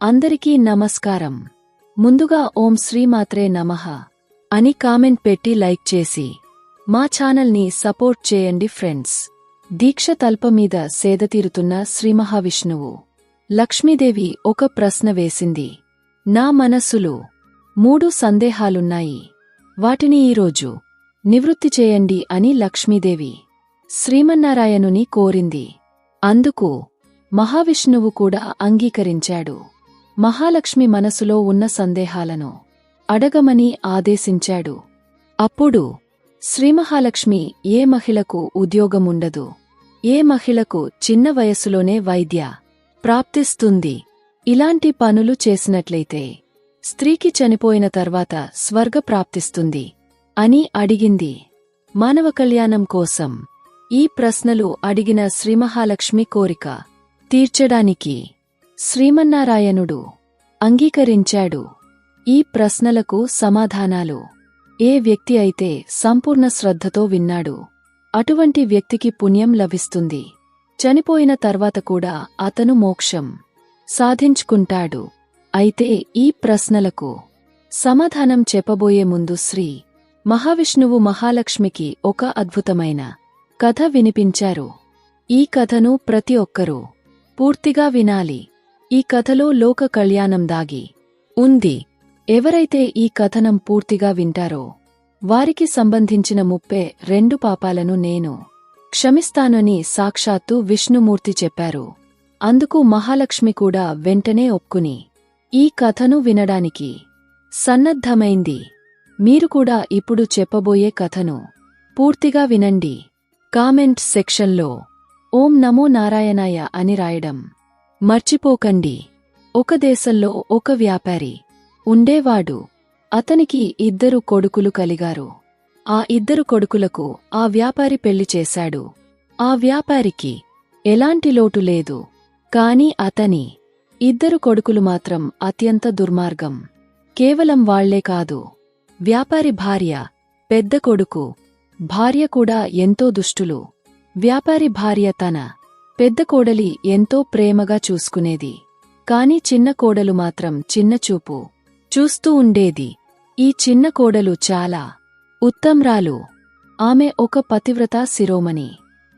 అందరికీ నమస్కారం. ముందుగా ఓం శ్రీమాత్రే నమః అని కామెంట్ పెట్టి లైక్ చేసి మా ఛానల్ని సపోర్ట్ చేయండి ఫ్రెండ్స్. దీక్ష తల్ప మీద సేదతీరుతున్న శ్రీమహావిష్ణువు. లక్ష్మీదేవి ఒక ప్రశ్న వేసింది. నా మనస్సులు మూడు సందేహాలున్నాయి. వాటిని ఈరోజు నివృత్తి చేయండి అని లక్ష్మీదేవి శ్రీమన్నారాయణుని కోరింది. అందుకు మహావిష్ణువు కూడా అంగీకరించాడు. మహాలక్ష్మి మనసులో ఉన్న సందేహాలను అడగమని ఆదేశించాడు. అప్పుడు శ్రీమహాలక్ష్మి ఏ మహిళకు ఉద్యోగముండదు? ఏ మహిళకు చిన్న వయసులోనే వైద్య ప్రాప్తిస్తుంది? ఇలాంటి పనులు చేసినట్లయితే స్త్రీకి చనిపోయిన తర్వాత స్వర్గ ప్రాప్తిస్తుంది అని అడిగింది. మానవ కళ్యాణం కోసం ఈ ప్రశ్నలు అడిగిన శ్రీమహాలక్ష్మి కోరిక తీర్చడానికి శ్రీమన్నారాయణుడు అంగీకరించాడు. ఈ ప్రశ్నలకు సమాధానాలు. ఏ వ్యక్తి అయితే సంపూర్ణ శ్రద్ధతో విన్నాడు అటువంటి వ్యక్తికి పుణ్యం లభిస్తుంది. చనిపోయిన తర్వాత కూడా అతను మోక్షం సాధించుకుంటాడు. అయితే ఈ ప్రశ్నలకు సమాధానం చెప్పబోయే ముందు శ్రీ మహావిష్ణువు మహాలక్ష్మికి ఒక అద్భుతమైన కథ వినిపించారు. ఈ కథను ప్రతి ఒక్కరూ పూర్తిగా వినాలి. ఈ కథలో లోక కళ్యాణం దాగి ఉంది. ఎవరైతే ఈ కథనం పూర్తిగా వింటారో వారికి సంబంధించిన ముప్పే రెండు పాపాలను నేను క్షమిస్తానని సాక్షాత్తు విష్ణుమూర్తి చెప్పారు. అందుకు మహాలక్ష్మి కూడా వెంటనే ఒప్పుకుని ఈ కథను వినడానికి సన్నద్ధమైంది. మీరు కూడా ఇప్పుడు చెప్పబోయే కథను పూర్తిగా వినండి. కామెంట్ సెక్షన్లో ఓం నమో నారాయణాయ అని రాయడం. మర్చిపోకండి. ఒక దేశంలో ఒక వ్యాపారి ఉండేవాడు. అతనికి ఇద్దరు కొడుకులు కలిగారు. ఆ ఇద్దరు కొడుకులకు ఆ వ్యాపారి పెళ్ళి చేశాడు. ఆ వ్యాపారికి ఎలాంటి లోటు లేదు. కాని అతని ఇద్దరు కొడుకులు మాత్రం అత్యంత దుర్మార్గం. కేవలం వాళ్ళే కాదు. వ్యాపారి భార్య పెద్ద కొడుకు భార్య కూడా ఎంతో దుష్టులు. వ్యాపారి భార్య తన పెద్ద కోడలి ఎంతో ప్రేమగా చూసుకునేది. కాని చిన్న కోడలు మాత్రం చిన్నచూపు చూస్తూ ఉండేది. ఈ చిన్న కోడలు చాలా ఉత్తమ్రాలు. ఆమె ఒక పతివ్రత శిరోమణి.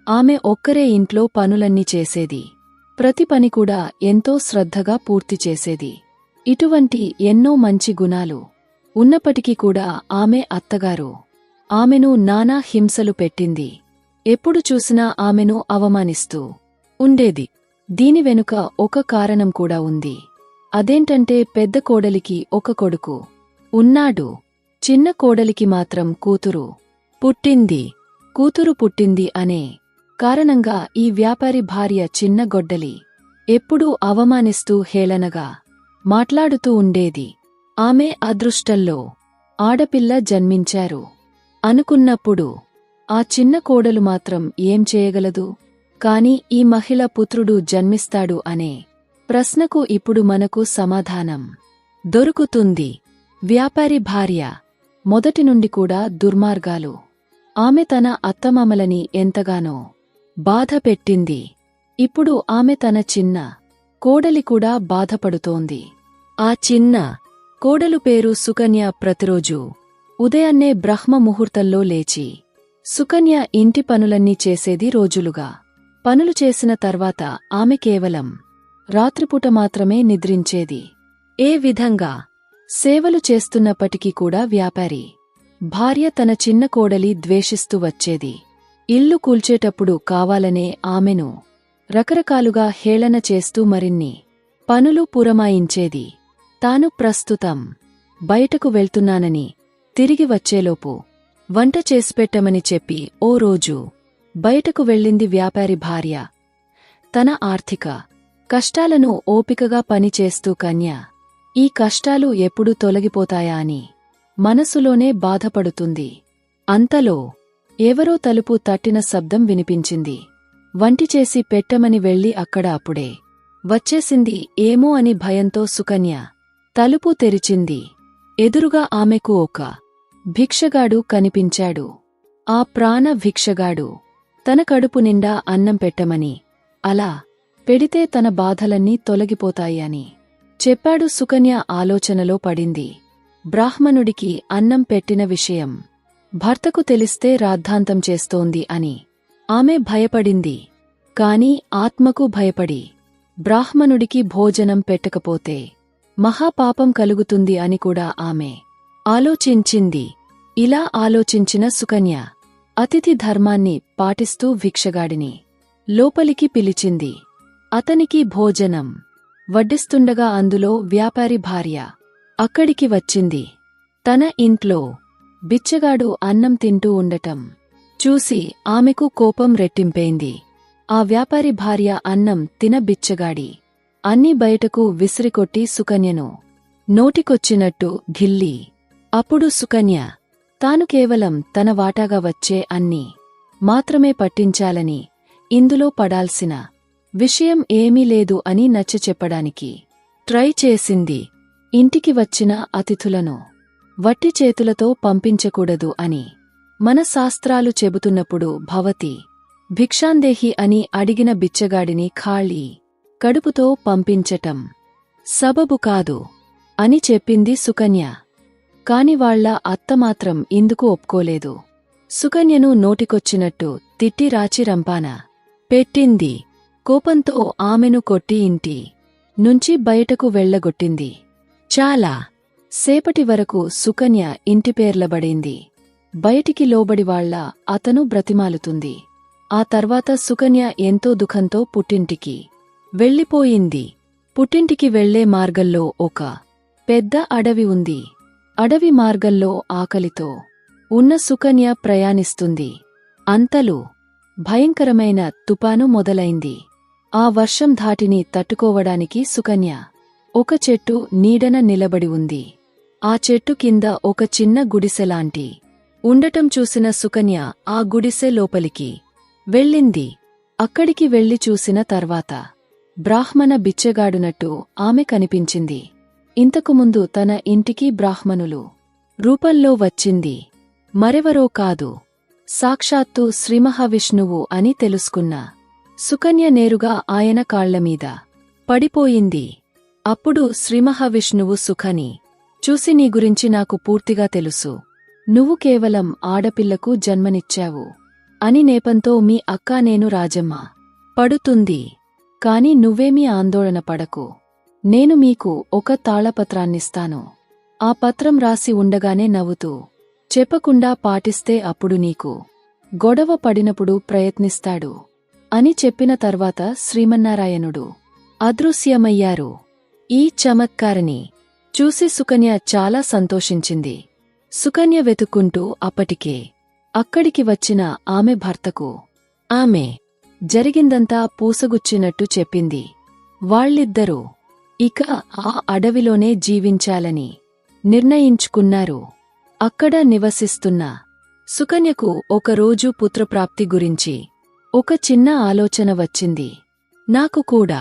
ఆమె ఒక్కరే ఇంట్లో పనులన్నీ చేసేది. ప్రతి పని కూడా ఎంతో శ్రద్ధగా పూర్తి చేసేది. ఇటువంటి ఎన్నో మంచి గుణాలు ఉన్నప్పటికీ కూడా ఆమె అత్తగారు. ఆమెను నానా హింసలు పెట్టింది. ఎప్పుడు చూసినా ఆమెను అవమానిస్తూ ఉండేది. దీని వెనుక ఒక కారణం కూడా ఉంది. అదేంటంటే పెద్ద కోడలికి ఒక కొడుకు. ఉన్నాడు. చిన్న కోడలికి మాత్రం కూతురు. పుట్టింది. కూతురు పుట్టింది అనే కారణంగా ఈ వ్యాపారి భార్య చిన్న గొడ్డలి. ఎప్పుడూ అవమానిస్తూ హేళనగా మాట్లాడుతూ ఉండేది. ఆమె అదృష్టంలో ఆడపిల్ల జన్మించారు. అనుకున్నప్పుడు ఆ చిన్న కోడలు మాత్రం ఏం చేయగలదు? కాని ఈ మహిళ పుత్రుడు జన్మిస్తాడు అనే ప్రశ్నకు ఇప్పుడు మనకు సమాధానం. దొరుకుతుంది. వ్యాపారి భార్య మొదటి నుండి కూడా దుర్మార్గాలు. ఆమె తన అత్తమామలని ఎంతగానో బాధ పెట్టింది. ఇప్పుడు ఆమె తన చిన్న కోడలి కూడా బాధపడుతోంది. ఆ చిన్న కోడలు పేరు సుకన్య ప్రతిరోజూ ఉదయాన్నే బ్రహ్మ ముహూర్తంలో లేచి సుకన్య ఇంటి పనులన్నీ చేసేది రోజులుగా. పనులు చేసిన తర్వాత ఆమె కేవలం రాత్రిపూట మాత్రమే నిద్రించేది. ఏ విధంగా? సేవలు చేస్తున్నప్పటికీ కూడా వ్యాపారి భార్య తన చిన్న కోడలి ద్వేషిస్తూ వచ్చేది. ఇల్లు కూల్చేటప్పుడు కావాలనే ఆమెను రకరకాలుగా హేళన చేస్తూ మరిన్ని పనులు పురమాయించేది. తాను ప్రస్తుతం బయటకు వెళ్తున్నానని తిరిగి వచ్చేలోపు వంట చేసిపెట్టమని చెప్పి ఓ రోజు బయటకు వెళ్ళింది వ్యాపారి భార్య. తన ఆర్థిక కష్టాలను ఓపికగా పనిచేస్తూ కన్య ఈ కష్టాలు ఎప్పుడు తొలగిపోతాయా అని మనసులోనే బాధపడుతుంది. అంతలో ఎవరో తలుపు తట్టిన శబ్దం వినిపించింది. వంటి చేసి పెట్టమని వెళ్ళి అక్కడ అప్పుడే వచ్చేసింది ఏమో అని భయంతో సుకన్య తలుపు తెరిచింది. ఎదురుగా ఆమెకు ఒక భిక్షగాడు కనిపించాడు. ఆ ప్రాణ భిక్షగాడు తన కడుపు నిండా అన్నం పెట్టమని. అలా పెడితే తన బాధలన్నీ తొలగిపోతాయి అని. చెప్పాడు సుకన్య ఆలోచనలో పడింది. బ్రాహ్మణుడికి అన్నం పెట్టిన విషయం భర్తకు తెలిస్తే రాద్ధాంతం చేస్తోంది అని. ఆమె భయపడింది. కాని ఆత్మకు భయపడి బ్రాహ్మణుడికి భోజనం పెట్టకపోతే మహాపాపం కలుగుతుంది అని కూడా ఆమె ఆలోచించింది. ఇలా ఆలోచించిన సుకన్య అతిథి ధర్మాన్ని పాటిస్తూ భిక్షగాడిని. లోపలికి పిలిచింది అతనికి భోజనం. వడ్డిస్తుండగా అందులో వ్యాపారి భార్య అక్కడికి వచ్చింది. తన ఇంట్లో బిచ్చగాడు అన్నం తింటూ ఉండటం చూసి ఆమెకు కోపం రెట్టింపైంది. ఆ వ్యాపారి భార్య అన్నం తిన బిచ్చగాడి అన్నీ బయటకు విసిరికొట్టి సుకన్యను నోటికొచ్చినట్టు ఘిల్లి అప్పుడు సుకన్య తాను కేవలం తన వాటాగా వచ్చే అన్ని మాత్రమే పట్టించాలని ఇందులో పడాల్సిన విషయం ఏమీ లేదు అని నచ్చ చెప్పడానికి ట్రై చేసింది ఇంటికి వచ్చిన అతిథులను వట్టి చేతులతో పంపించకూడదు అని మన శాస్త్రాలు చెబుతున్నప్పుడు భవతి భిక్షాందేహి అని అడిగిన బిచ్చగాడిని ఖాళీ కడుపుతో పంపించటం సబబు కాదు అని చెప్పింది సుకన్య. కాని వాళ్ళ అత్తమాత్రం ఇందుకు ఒప్పుకోలేదు. సుకన్యను నోటికొచ్చినట్టు తిట్టి రాచి రంపాన. పెట్టింది. కోపంతో ఆమెను కొట్టి ఇంటి నుంచి బయటకు వెళ్ళగొట్టింది చాలా సేపటి వరకు సుకన్య ఇంటి పేర్లబడింది. బయటికి లోబడి వాళ్ళ అతను బ్రతిమాలుతుంది. ఆ తర్వాత సుకన్య ఎంతో దుఃఖంతో పుట్టింటికి వెళ్ళిపోయింది. పుట్టింటికి వెళ్ళే మార్గంలో ఒక పెద్ద అడవి ఉంది. అడవి మార్గంలో ఆకలితో ఉన్న సుకన్య ప్రయాణిస్తుంది. అంతలు భయంకరమైన తుపాను మొదలైంది. ఆ వర్షం ధాటిని తట్టుకోవడానికి సుకన్య ఒక చెట్టు నీడన నిలబడి ఉంది. ఆ చెట్టు కింద ఒక చిన్న గుడిసెలాంటి ఉండటం చూసిన సుకన్య ఆ గుడిసె లోపలికి వెళ్ళింది. అక్కడికి వెళ్ళి చూసిన తర్వాత బ్రాహ్మణ బిచ్చగాడునట్టు ఆమె కనిపించింది. ఇంతకుముందు తన ఇంటికి బ్రాహ్మణులు. రూపంలో వచ్చింది. మరెవరో కాదు. సాక్షాత్తు శ్రీమహావిష్ణువు అని తెలుసుకున్న. సుకన్య నేరుగా ఆయన కాళ్ళమీద పడిపోయింది. అప్పుడు శ్రీమహావిష్ణువు సుఖని. చూసి నీ గురించి నాకు పూర్తిగా తెలుసు. నువ్వు కేవలం ఆడపిల్లకు జన్మనిచ్చావు. అని నేపంతో మీ అక్కా నేను రాజమ్మ. పడుతుంది. కాని నువ్వేమీ ఆందోళన పడకు. నేను మీకు ఒక తాళపత్రాన్నిస్తాను. ఆ పత్రం రాసి ఉండగానే నవ్వుతూ చెప్పకుండా పాటిస్తే అప్పుడు నీకు గొడవ పడినప్పుడు ప్రయత్నిస్తాడు అని చెప్పిన తర్వాత శ్రీమన్నారాయణుడు అదృశ్యమయ్యారు. ఈ చమత్కారిని చూసి సుకన్య చాలా సంతోషించింది. సుకన్య వెతుక్కుంటూ అప్పటికే అక్కడికి వచ్చిన ఆమె భర్తకు ఆమె జరిగిందంతా పూసగుచ్చినట్టు చెప్పింది. వాళ్ళిద్దరూ ఇక ఆ అడవిలోనే జీవించాలని నిర్ణయించుకున్నారు. అక్కడ నివసిస్తున్న సుకన్యకు ఒకరోజు పుత్రప్రాప్తి గురించి ఒక చిన్న ఆలోచన వచ్చింది. నాకు కూడా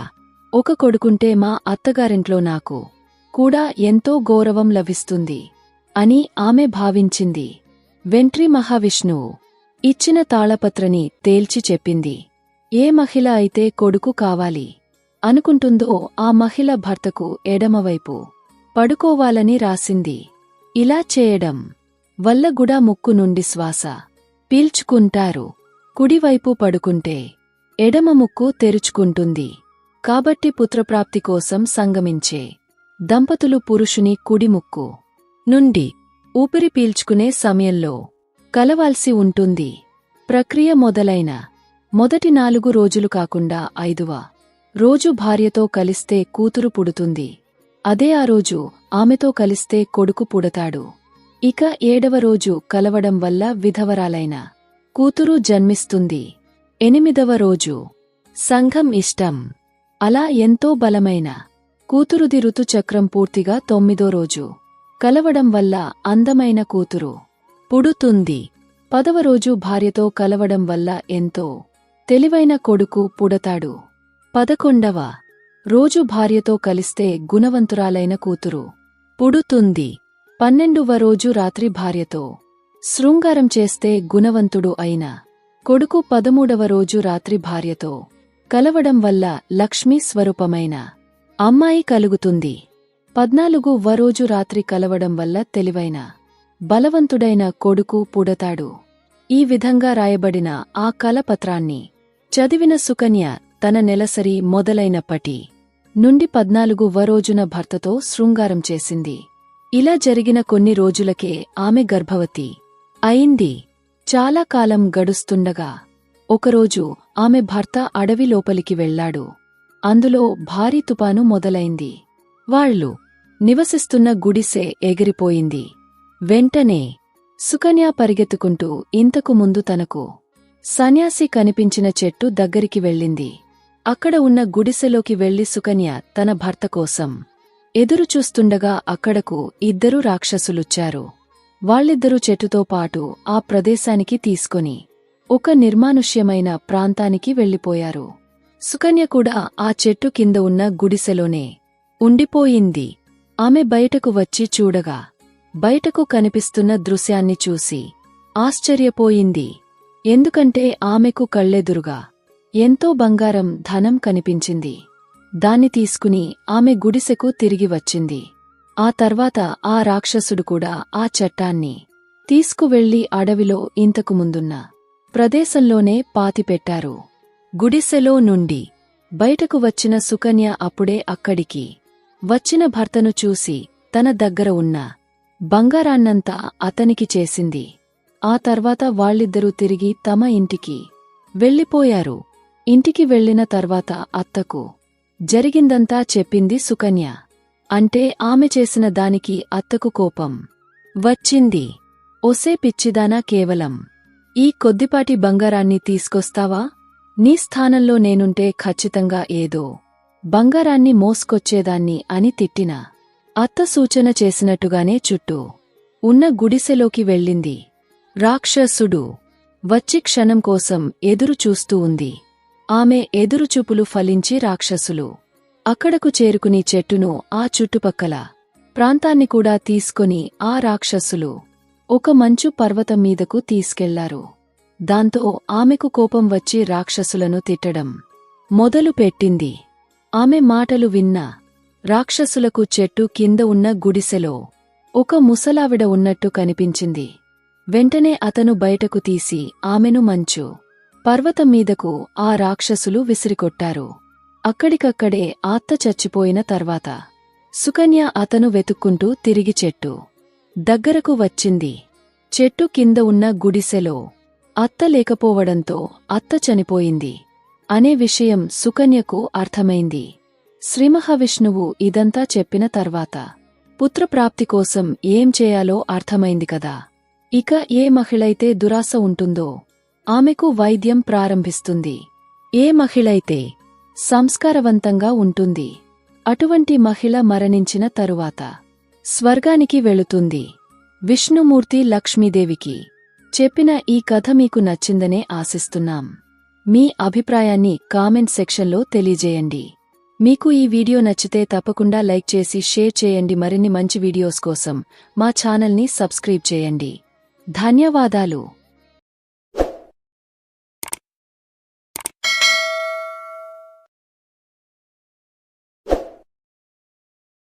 ఒక కొడుకుంటే మా అత్తగారింట్లో నాకు కూడా ఎంతో గౌరవం లభిస్తుంది అని ఆమె భావించింది. వెంట్రి మహావిష్ణువు ఇచ్చిన తాళపత్రని తేల్చి చెప్పింది. ఏ మహిళ అయితే కొడుకు కావాలి అనుకుంటుందో ఆ మహిళ భర్తకు ఎడమవైపు పడుకోవాలని రాసింది. ఇలా చేయడం వల్ల గుడా ముక్కు నుండి శ్వాస పీల్చుకుంటారు. కుడివైపు పడుకుంటే ఎడమ ముక్కు తెరుచుకుంటుంది. కాబట్టి పుత్రప్రాప్తి కోసం సంగమించే దంపతులు పురుషుని కుడిముక్కు నుండి ఊపిరి పీల్చుకునే సమయంలో కలవాల్సి ఉంటుంది. ప్రక్రియ మొదలైన మొదటి నాలుగు రోజులు కాకుండా ఐదువ రోజు భార్యతో కలిస్తే కూతురు పుడుతుంది. అదే ఆ రోజు ఆమెతో కలిస్తే కొడుకు పుడతాడు. ఇక ఏడవ రోజు కలవడం వల్ల విధవరాలైన కూతురు జన్మిస్తుంది. ఎనిమిదవ రోజు సంఘం ఇష్టం. అలా ఎంతో బలమైన కూతురుది ఋతుచక్రం పూర్తిగా తొమ్మిదో రోజు. కలవడం వల్ల అందమైన కూతురు పుడుతుంది. పదవ రోజు భార్యతో కలవడం వల్ల ఎంతో తెలివైన కొడుకు పుడతాడు. పదకొండవ. రోజు భార్యతో కలిస్తే గుణవంతురాలైన కూతురు. పుడుతుంది. పన్నెండువ రోజు రాత్రి భార్యతో. శృంగారం చేస్తే గుణవంతుడు అయిన. కొడుకు పదమూడవ రోజు రాత్రి భార్యతో. కలవడం వల్ల లక్ష్మీ స్వరూపమైన. అమ్మాయి కలుగుతుంది. పద్నాలుగు వరోజు రాత్రి కలవడం వల్ల తెలివైన. బలవంతుడైన కొడుకు పుడతాడు. ఈ విధంగా రాయబడిన ఆ కలపత్రాన్ని. చదివిన సుకన్య తన నెలసరి మొదలైనప్పటి నుండి పద్నాలుగు వరోజున భర్తతో శృంగారం చేసింది. ఇలా జరిగిన కొన్ని రోజులకే ఆమె గర్భవతి అయింది. చాలా కాలం గడుస్తుండగా ఒకరోజు ఆమె భర్త అడవి లోపలికి వెళ్ళాడు అందులో భారీ తుపాను మొదలైంది. వాళ్ళు నివసిస్తున్న గుడిసె ఎగిరిపోయింది. వెంటనే సుకన్య పరిగెత్తుకుంటూ ఇంతకు ముందు తనకు సన్యాసి కనిపించిన చెట్టు దగ్గరికి వెళ్ళింది. అక్కడ ఉన్న గుడిసెలోకి వెళ్ళి సుకన్య తన భర్త కోసం ఎదురుచూస్తుండగా అక్కడకు ఇద్దరు రాక్షసులుచ్చారు. వాళ్ళిద్దరూ చెట్టుతో పాటు ఆ ప్రదేశానికి తీసుకొని ఒక నిర్మానుష్యమైన ప్రాంతానికి వెళ్ళిపోయారు. సుకన్య కూడా ఆ చెట్టు కింద ఉన్న గుడిసెలోనే ఉండిపోయింది. ఆమె బయటకు వచ్చి చూడగా బయటకు కనిపిస్తున్న దృశ్యాన్ని చూసి ఆశ్చర్యపోయింది. ఎందుకంటే ఆమెకు కళ్ళెదురుగా ఎంతో బంగారం ధనం కనిపించింది. దాన్ని తీసుకుని ఆమె గుడిసెకు తిరిగి వచ్చింది. ఆ తర్వాత ఆ రాక్షసుడు కూడా ఆ చట్టాన్ని తీసుకువెళ్ళి అడవిలో ఇంతకు ముందున్న ప్రదేశంలోనే పాతిపెట్టారు గుడిసెలో నుండి బయటకు వచ్చిన సుకన్య అప్పుడే అక్కడికి వచ్చిన భర్తను చూసి తన దగ్గర ఉన్న బంగారాన్నంతా అతనికి చేసింది. ఆ తర్వాత వాళ్ళిద్దరూ తిరిగి తమ ఇంటికి వెళ్ళిపోయారు. ఇంటికి వెళ్ళిన తర్వాత అత్తకు జరిగిందంతా చెప్పింది సుకన్య. అంటే ఆమె చేసిన దానికి అత్తకు కోపం. వచ్చింది. ఒసే పిచ్చిదానా కేవలం. ఈ కొద్దిపాటి బంగారాన్ని తీసుకొస్తావా? నీ స్థానంలో నేనుంటే ఖచ్చితంగా ఏదో. బంగారాన్ని మోసుకొచ్చేదాన్ని అని తిట్టిన. అత్త సూచన చేసినట్టుగానే చుట్టూ. ఉన్న గుడిసెలోకి వెళ్ళింది. రాక్షసుడు. వచ్చి క్షణం కోసం ఎదురు చూస్తూ ఉంది. ఆమె ఎదురుచూపులు ఫలించి రాక్షసులు. అక్కడకు చేరుకుని చెట్టును ఆ చుట్టుపక్కల ప్రాంతాన్ని కూడా తీసుకొని ఆ రాక్షసులు ఒక మంచు పర్వతం మీదకు తీసుకెళ్ళారు. దాంతో ఆమెకు కోపం వచ్చి రాక్షసులను తిట్టడం మొదలు పెట్టింది. ఆమె మాటలు విన్న రాక్షసులకు చెట్టు కింద ఉన్న గుడిసెలో ఒక ముసలావిడ ఉన్నట్టు కనిపించింది. వెంటనే అతను బయటకు తీసి ఆమెను మంచు పర్వతం మీదకు ఆ రాక్షసులు విసిరికొట్టారు. అక్కడికక్కడే ఆత్త చచ్చిపోయిన తర్వాత సుకన్య అతను వెతుక్కుంటూ తిరిగి చెట్టు దగ్గరకు వచ్చింది. చెట్టు కింద ఉన్న గుడిసెలో అత్త లేకపోవడంతో అత్త చనిపోయింది అనే విషయం సుకన్యకు అర్థమైంది. శ్రీమహావిష్ణువు ఇదంతా చెప్పిన తర్వాత పుత్రప్రాప్తి కోసం ఏం చేయాలో అర్థమైంది కదా. ఇక ఏ మహిళైతే దురాశ ఉంటుందో ఆమెకు వైద్యం ప్రారంభిస్తుంది. ఏ మహిళైతే సంస్కారవంతంగా ఉంటుంది అటువంటి మహిళ మరణించిన తరువాత స్వర్గానికి వెళుతుంది. విష్ణుమూర్తి లక్ష్మీదేవికి చెప్పిన ఈ కథ మీకు నచ్చిందనే ఆశిస్తున్నాం. మీ అభిప్రాయాన్ని కామెంట్ సెక్షన్లో తెలియజేయండి. మీకు ఈ వీడియో నచ్చితే తప్పకుండా లైక్ చేసి షేర్ చేయండి. మరిన్ని మంచి వీడియోస్ కోసం మా ఛానల్ని సబ్స్క్రైబ్ చేయండి. ధన్యవాదాలు.